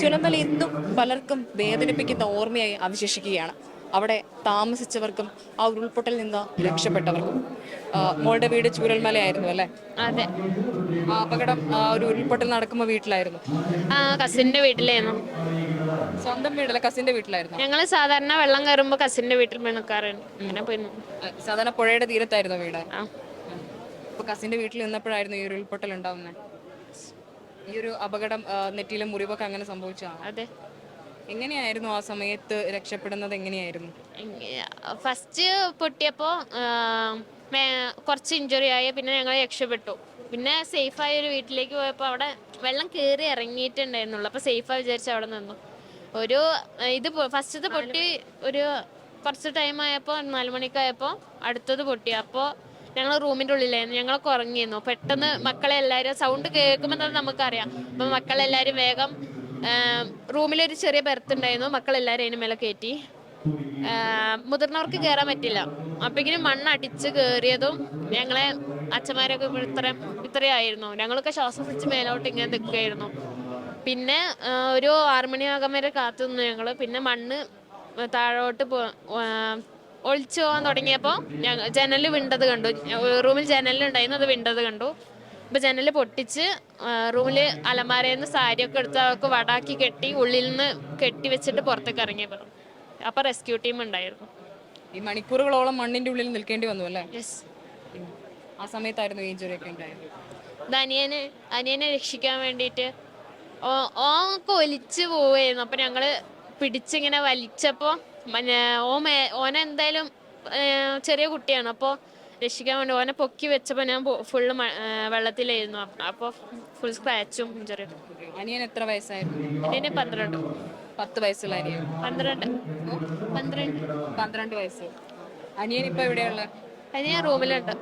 ചുനമല ഇന്നും പലർക്കും വേദനിപ്പിക്കുന്ന ഓർമ്മയായി അവശേഷിക്കുകയാണ്. അവിടെ താമസിച്ചവർക്കും ആ ഉരുൾപൊട്ടൽ നിന്ന് രക്ഷപ്പെട്ടവർക്കും. മോളുടെ വീട് ചൂരൽമലയായിരുന്നു അല്ലേ? അതെ. ആ അപകടം ആ ഒരു ഉരുൾപൊട്ടൽ നടക്കുമ്പോൾ വീട്ടിലായിരുന്നു? ആ കസിന്റെ വീട്ടിലായിരുന്നു. സ്വന്തം വീടല്ല കസിന്റെ വീട്ടിലായിരുന്നു? ഞങ്ങൾ സാധാരണ വെള്ളം കയറുമ്പോൾ കസിന്റെ വീട്ടിൽ പോയി നിൽക്കാറുണ്ട് അങ്ങനെ പോയിരുന്നു സാധാരണ പുഴയുടെ തീരത്തായിരുന്നു വീട്. ആ. അപ്പൊ കസിന്റെ വീട്ടിൽ നിന്നപ്പോഴായിരുന്നു ഈ ഉരുൾപൊട്ടൽ ഉണ്ടാവുന്നത് ഈ ഒരു അപകടം നെറ്റിയിലെ മുറിവൊക്കെ അങ്ങനെ സംഭവിച്ചതാണ്? അതെ. എങ്ങനെയായിരുന്നു ആ സമയത്ത് രക്ഷപ്പെടുന്നത്? എങ്ങനെയായിരുന്നു? ഫസ്റ്റ് പൊട്ടിയപ്പോൾ കുറച്ച് ഇഞ്ചുറി ആയി പിന്നെ ഞങ്ങൾ രക്ഷപ്പെട്ടു. പിന്നെ സേഫായ ഒരു വീട്ടിലേക്ക് പോയപ്പോൾ അവിടെ വെള്ളം കയറി ഇറങ്ങിയിട്ടുണ്ടായിരുന്നുള്ളൂ. അപ്പോൾ സേഫായി വിചാരിച്ച് അവിടെ നിന്നു. ഒരു ഇത് ഫസ്റ്റ് പൊട്ടി ഒരു കുറച്ച് ടൈം ആയപ്പോൾ നാല് മണിക്കായപ്പോൾ അടുത്തത് പൊട്ടി. അപ്പോൾ ഞങ്ങൾ റൂമിന്റെ ഉള്ളിലായിരുന്നു. ഞങ്ങളൊക്കെ ഉറങ്ങിയിരുന്നു. പെട്ടെന്ന് മക്കളെ എല്ലാവരും സൗണ്ട് കേൾക്കുമ്പോൾ തന്നെ നമുക്കറിയാം. അപ്പം മക്കളെല്ലാവരും വേഗം റൂമിലൊരു ചെറിയ ബെർത്ത് ഉണ്ടായിരുന്നു. മക്കളെല്ലാവരും അതിന് മേലെ കയറ്റി മുതിർന്നവർക്ക് കയറാൻ പറ്റില്ല. അപ്പോഴേക്കിനും മണ്ണടിച്ച് കയറിയതും ഞങ്ങളെ അച്ഛന്മാരൊക്കെ ഇത്ര ഇത്രയായിരുന്നു ഞങ്ങളൊക്കെ ശ്വാസം മേലോട്ട് ഇങ്ങനെ നിൽക്കുകയായിരുന്നു. പിന്നെ ഒരു ആറുമണിയാകാൻ വരെ കാത്തു നിന്നു ഞങ്ങൾ പിന്നെ മണ്ണ് താഴോട്ട് പോ ഒളിച്ചു പോകാൻ തുടങ്ങിയപ്പോൾ ഞങ്ങൾ ജനൽ വിണ്ടത് കണ്ടു. റൂമിൽ ജനലുണ്ടായിരുന്നു അത് വിണ്ടത് കണ്ടു. ഇപ്പൊ ജനൽ പൊട്ടിച്ച് റൂമിൽ അലമാരയിൽ നിന്ന് സാരിയൊക്കെ എടുത്ത് അവർക്ക് വടാക്കി കെട്ടി ഉള്ളിൽ നിന്ന് കെട്ടി വെച്ചിട്ട് പുറത്തേക്ക് ഇറങ്ങിയപ്പോൾ അപ്പോൾ അപ്പൊ റെസ്ക്യൂ ടീം ഉണ്ടായിരുന്നു. ഈ മണിക്കൂറുകളോളം മണ്ണിന്റെ ഉള്ളിൽ നിൽക്കേണ്ടി വന്നു അല്ലേ? യെസ് ആ സമയത്തായിരുന്നു ഈ ഇഞ്ചുറി ഒക്കെ ഉണ്ടായത്. ഇത് അനിയനെ അനിയനെ രക്ഷിക്കാൻ വേണ്ടിയിട്ട് ഓ ഓക്കെ ഒലിച്ച് പോവായിരുന്നു അപ്പൊ ഞങ്ങൾ പിടിച്ചിങ്ങനെ വലിച്ചപ്പോ മഞ്ഞ- ഓ മേ ഓനെ എന്തായാലും ചെറിയ കുട്ടിയാണ്. അപ്പോൾ രക്ഷിക്കാൻ വേണ്ടി ഓനെ പൊക്കി വെച്ചപ്പോൾ ഞാൻ ഫുള്ള് വെള്ളത്തിലായിരുന്നു. അപ്പോൾ ഫുൾ സ്ക്രാച്ചും ചെറിയ അനിയൻ എത്ര വയസ്സായിരുന്നു? അനിയന് പന്ത്രണ്ട്. പത്ത് വയസ്സുള്ള അനിയൻ. പന്ത്രണ്ട്. പന്ത്രണ്ട്. പന്ത്രണ്ട് വയസ്സ്. അനിയൻ ഇപ്പൊ എവിടെയുള്ള അനിയൻ റൂമിലുണ്ട്.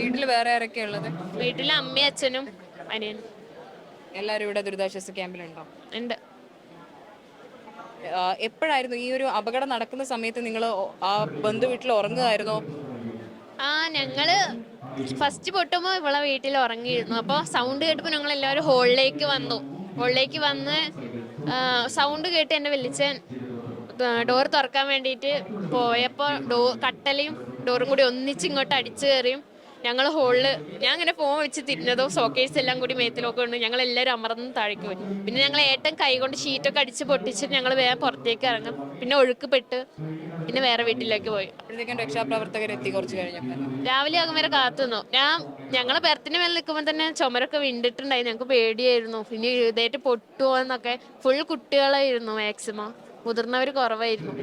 വീട്ടിൽ വേറെ ആരൊക്കെ ഉള്ളത്? വീട്ടിൽ അമ്മയും അച്ഛനും അനിയൻ എല്ലാവരും ഇവിടെ ദുരിതാശ്വാസ ക്യാമ്പിലുണ്ടോ? ഉണ്ട്. എപ്പോഴായിരുന്നു ഈ ഒരു അപകടം നടക്കുന്ന സമയത്ത് നിങ്ങൾ ആ ബന്ധു വീട്ടിൽ ഉറങ്ങുമായിരുന്നോ ആ ഞങ്ങൾ ഫസ്റ്റ് പൊട്ടുമ്പോൾ ഇവളെ വീട്ടിൽ ഉറങ്ങിയിരുന്നു. അപ്പോൾ സൗണ്ട് കേട്ടപ്പോൾ ഞങ്ങൾ എല്ലാവരും ഹോളിലേക്ക് വന്നു. ഹോളിലേക്ക് വന്ന് സൗണ്ട് കേട്ട് എന്നെ വലിച്ചൻ ഡോർ തുറക്കാൻ വേണ്ടിയിട്ട് പോയപ്പോൾ ഡോ കട്ടലയും ഡോറും കൂടി ഒന്നിച്ച് ഇങ്ങോട്ട് അടിച്ചു കയറിയും. ഞങ്ങൾ ഹോളിൽ ഞാൻ അങ്ങനെ ഫോൺ വെച്ച് തിരിഞ്ഞതോ സോക്കേഴ്സ് എല്ലാം കൂടി മേത്തിലൊക്കെ ഉണ്ട് ഞങ്ങൾ എല്ലാവരും അമർന്ന് താഴേക്ക് പോയി. പിന്നെ ഞങ്ങൾ ഏട്ടൻ കൈ കൊണ്ട് ഷീറ്റൊക്കെ അടിച്ച് പൊട്ടിച്ചിട്ട് ഞങ്ങൾ വേഗം പുറത്തേക്ക് ഇറങ്ങും. പിന്നെ ഒഴുക്കപ്പെട്ട് പിന്നെ വേറെ വീട്ടിലേക്ക് പോയി. രക്ഷാപ്രവർത്തകരെത്തി കുറച്ച് കഴിഞ്ഞപ്പോൾ രാവിലെ ആകും വരെ കാത്തുനിന്നു ഞാൻ ഞങ്ങളെ ബെർത്തിന് മേലെ നിൽക്കുമ്പോൾ തന്നെ ചുമരൊക്കെ വിണ്ടിട്ടുണ്ടായി. ഞങ്ങൾക്ക് പേടിയായിരുന്നു. പിന്നെ ഇതായിട്ട് പൊട്ടുമോ എന്നൊക്കെ. ഫുൾ കുട്ടികളായിരുന്നു മാക്സിമം മുതിർന്നവർ കുറവായിരുന്നു.